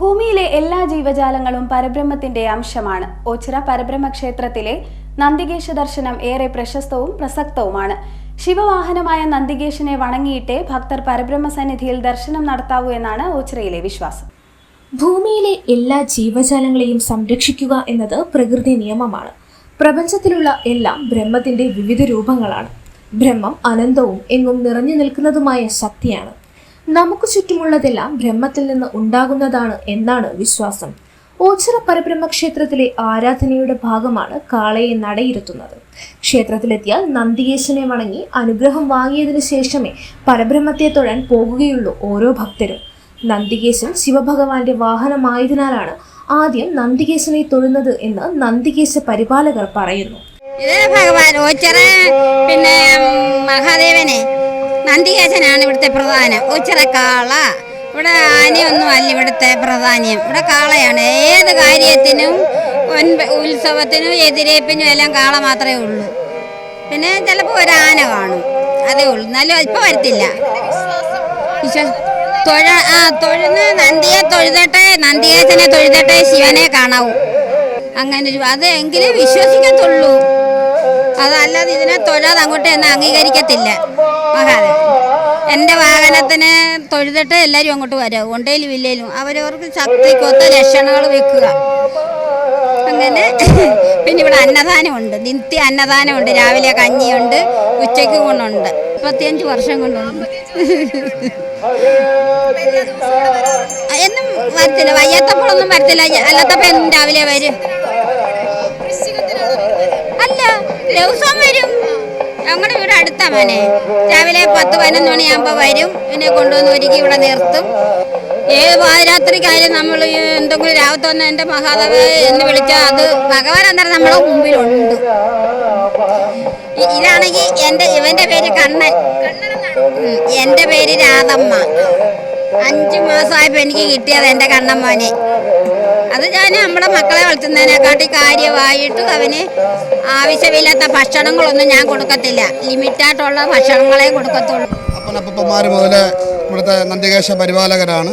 ഭൂമിയിലെ എല്ലാ ജീവജാലങ്ങളും പരബ്രഹ്മത്തിന്റെ അംശമാണ്. ഓച്ചിറ പരബ്രഹ്മ ക്ഷേത്രത്തിലെ നന്ദികേശ ദർശനം ഏറെ പ്രശസ്തവും പ്രസക്തവുമാണ്. ശിവവാഹനമായ നന്ദികേശനെ വണങ്ങിയിട്ടേ ഭക്തർ പരബ്രഹ്മ സന്നിധിയിൽ ദർശനം നടത്താവൂ എന്നാണ് ഓച്ചിറയിലെ വിശ്വാസം. ഭൂമിയിലെ എല്ലാ ജീവജാലങ്ങളെയും സംരക്ഷിക്കുക എന്നത് പ്രകൃതി നിയമമാണ്. പ്രപഞ്ചത്തിലുള്ള എല്ലാം ബ്രഹ്മത്തിന്റെ വിവിധ രൂപങ്ങളാണ്. ബ്രഹ്മം അനന്തവും എങ്ങും നിറഞ്ഞു നിൽക്കുന്നതുമായ ശക്തിയാണ്. നമുക്ക് ചുറ്റുമുള്ളതെല്ലാം ബ്രഹ്മത്തിൽ നിന്ന് ഉണ്ടാകുന്നതാണ് എന്നാണ് വിശ്വാസം. ഓച്ചിറ പരബ്രഹ്മ ക്ഷേത്രത്തിലെ ആരാധനയുടെ ഭാഗമാണ് കാളയെ നടയിരുത്തുന്നത്. ക്ഷേത്രത്തിലെത്തിയാൽ നന്ദികേശനെ വണങ്ങി അനുഗ്രഹം വാങ്ങിയതിനു ശേഷമേ പരബ്രഹ്മത്തെ തൊഴാൻ പോകുകയുള്ളൂ ഓരോ ഭക്തരും. നന്ദികേശൻ ശിവഭഗവാന്റെ വാഹനമായതിനാലാണ് ആദ്യം നന്ദികേശനെ തൊഴുന്നത് എന്ന് നന്ദികേശ പരിപാലകർ പറയുന്നു. ഭഗവാൻ ഓച്ചിറ പിന്നെ മഹാദേവനെ. നന്ദികേശനാണ് ഇവിടുത്തെ പ്രധാനം. ഉച്ചറ കാള. ഇവിടെ ആനയൊന്നും അല്ല ഇവിടുത്തെ പ്രധാനം ഇവിടെ കാളയാണ്. ഏത് കാര്യത്തിനും ഉത്സവത്തിനും എതിരേപ്പിനും എല്ലാം കാള മാത്രമേ ഉള്ളൂ. പിന്നെ ചിലപ്പോൾ ഒരു ആന കാണും. അതേ ഉള്ളൂ. എന്നാലും ഇപ്പം വരത്തില്ല. തൊഴ ആ തൊഴുന്ന് നന്ദിയെ തൊഴുതട്ടെ നന്ദികേശനെ തൊഴുതട്ടെ ശിവനെ കാണാവൂ. അങ്ങനെ ഒരു അത് വിശ്വസിക്കത്തുള്ളൂ. അതല്ലാതെ ഇതിനെ തൊഴാതെ അങ്ങോട്ട് എന്നെ അംഗീകരിക്കത്തില്ല. മഹാദേവൻ എന്റെ വാഹനത്തിന് തൊഴുതിട്ട് എല്ലാവരും അങ്ങോട്ട് വരാം. ഉണ്ടേലും ഇല്ലേലും. അവരവർക്ക് ശക്തിക്കൊത്ത ലക്ഷണങ്ങൾ വെക്കുക. അങ്ങനെ. പിന്നെ ഇവിടെ അന്നദാനമുണ്ട്. നിത്യ അന്നദാനമുണ്ട്. രാവിലെ കഞ്ഞിയുണ്ട്. ഉച്ചയ്ക്ക് കൊണ്ടുണ്ട് മുപ്പത്തിയഞ്ച് വർഷം കൊണ്ടുണ്ട്. എന്നും വരത്തില്ല. വയ്യാത്തപ്പോഴൊന്നും വരത്തില്ല. അല്ലാത്തപ്പോൾ എന്നും രാവിലെ വരും. ദിവസം വരും. ഞങ്ങളുടെ വീട് അടുത്താ മോനെ. രാവിലെ പത്ത് പതിനൊന്ന് മണിയാകുമ്പോൾ വരും. എന്നെ കൊണ്ടുവന്ന് ഒരുക്കി ഇവിടെ നിർത്തും. ഏത് പാതിരാത്രിക്കായാലും നമ്മൾ എന്തെങ്കിലും രാവത്ത് വന്ന എന്റെ മഹാദേവ എന്ന് വിളിച്ചാൽ അത് ഭഗവാൻ അന്നേരം നമ്മുടെ മുമ്പിലുണ്ട്. ഇതാണെങ്കിൽ എന്റെ ഇവന്റെ പേര് കണ്ണൻ. എന്റെ പേര് രാധമ്മ. അഞ്ചു മാസമായപ്പോൾ എനിക്ക് കിട്ടിയത് എന്റെ കണ്ണൻ മോനെ. അത് ഞാൻ നമ്മുടെ മക്കളെ വളർത്തുന്നതിനെക്കാട്ടി കാര്യമായിട്ട് അവന് ആവശ്യമില്ലാത്ത ഭക്ഷണങ്ങളൊന്നും ഞാൻ കൊടുക്കത്തില്ല. ലിമിറ്റായിട്ടുള്ള ഭക്ഷണങ്ങളെ കൊടുക്കത്തുള്ളൂ. അപ്പനപ്പന്മാർ മുതൽ ഇവിടുത്തെ നന്ദികേശ പരിപാലകരാണ്.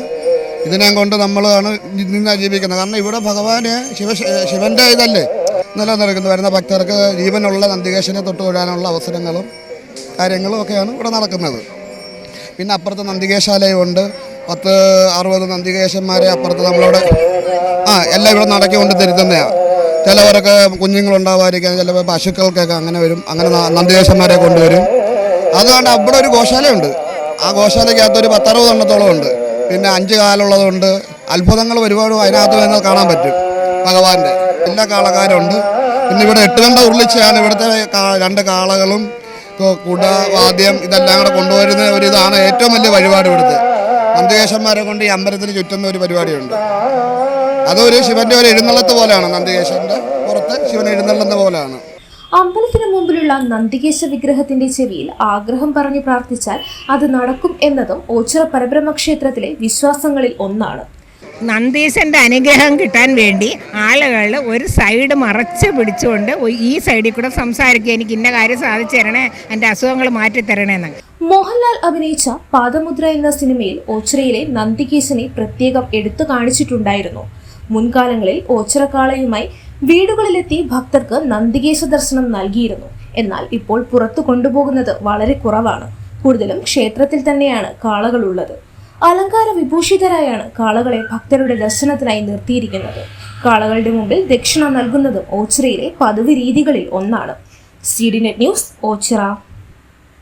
ഇതിനെ കൊണ്ട് നമ്മളാണ് നിന്ന് ജീവിക്കുന്നത്. കാരണം ഇവിടെ ഭഗവാന് ശിവ ശിവന്റെ ഇതല്ലേ നിലനിൽക്കുന്നത്. വരുന്ന ഭക്തർക്ക് ജീവനുള്ള നന്ദികേശനെ തൊട്ട് തൊഴാനുള്ള അവസരങ്ങളും കാര്യങ്ങളും ഒക്കെയാണ് ഇവിടെ നടക്കുന്നത്. പിന്നെ അപ്പുറത്ത് നന്ദികേശാലയമുണ്ട്. പത്ത് അറുപത് നന്ദികേശന്മാരെ അപ്പുറത്ത് നമ്മളോട് ആ എല്ലാം ഇവിടെ നടക്കി കൊണ്ട് തരുന്നതാണ് ചിലവരൊക്കെ കുഞ്ഞുങ്ങളുണ്ടാവാതിരിക്കാൻ ചിലപ്പോൾ പശുക്കൾക്കൊക്കെ അങ്ങനെ വരും. അങ്ങനെ നന്ദികേശന്മാരെ കൊണ്ടുവരും. അതുകൊണ്ട് അവിടെ ഒരു ഗോശാലയുണ്ട്. ആ ഗോശാലയ്ക്കകത്ത് ഒരു പത്തറുപത് എണ്ണത്തോളം ഉണ്ട്. പിന്നെ അഞ്ച് കാലുള്ളതുണ്ട്. അത്ഭുതങ്ങൾ ഒരുപാട് അതിനകത്ത് നിന്ന് കാണാൻ പറ്റും ഭഗവാന്റെ. എല്ലാ കാളക്കാരുണ്ട്. പിന്നെ ഇവിടെ എട്ടുകണ്ട ഉരുളിച്ചയാണ് ഇവിടുത്തെ രണ്ട് കാളകളും കുട വാദ്യം ഇതെല്ലാം കൂടെ കൊണ്ടുവരുന്ന ഒരു ഇതാണ് ഏറ്റവും വലിയ വഴിപാട് ഇവിടുത്തെ. നന്ദികേശന്മാരെ കൊണ്ട് ഈ അമ്പലത്തിന് ചുറ്റുന്ന ഒരു പരിപാടിയുണ്ട്. അതൊരു ശിവന്റെ ഒരു എഴുന്നള്ളത്ത് പോലെയാണ് നന്ദികേശന്റെ പുറത്ത് ശിവൻ എഴുന്നള്ളുന്ന പോലെയാണ്. അമ്പലത്തിന് മുമ്പിലുള്ള നന്ദികേശ വിഗ്രഹത്തിന്റെ ചെവിയിൽ ആഗ്രഹം പറഞ്ഞു പ്രാർത്ഥിച്ചാൽ അത് നടക്കും എന്നതും ഓച്ചിറ പരബ്രഹ്മ ക്ഷേത്രത്തിലെ വിശ്വാസങ്ങളിൽ ഒന്നാണ്. നന്ദീശന്റെ അനുഗ്രഹം കിട്ടാൻ വേണ്ടി ആളുകൾ ഒരു സൈഡ് മറച്ച് പിടിച്ചുകൊണ്ട് ഈ സൈഡിൽ കൂടെ സംസാരിക്കുക. എനിക്ക് ഇന്ന കാര്യം സാധിച്ചു തരണേ എന്റെ അസുഖങ്ങൾ മാറ്റി തരണേ എന്നൊക്കെ മോഹൻലാൽ അഭിനയിച്ച പാദമുദ്ര എന്ന സിനിമയിൽ ഓച്ചിറയിലെ നന്ദികേശനെ പ്രത്യേകം എടുത്തു കാണിച്ചിട്ടുണ്ടായിരുന്നു. മുൻകാലങ്ങളിൽ ഓച്ചിറക്കാളയുമായി വീടുകളിലെത്തി ഭക്തർക്ക് നന്ദികേശ ദർശനം നൽകിയിരുന്നു. എന്നാൽ ഇപ്പോൾ പുറത്തു കൊണ്ടുപോകുന്നത് വളരെ കുറവാണ്. കൂടുതലും ക്ഷേത്രത്തിൽ തന്നെയാണ് കാളകളുള്ളത്. അലങ്കാര വിഭൂഷിതരായാണ് കാളകളെ ഭക്തരുടെ ദർശനത്തിനായി നിർത്തിയിരിക്കുന്നത്. കാളകളുടെ മുമ്പിൽ ദക്ഷിണ നൽകുന്നതും ഓച്ചിറയിലെ പതിവ് രീതികളിൽ ഒന്നാണ്. C net news Ochira.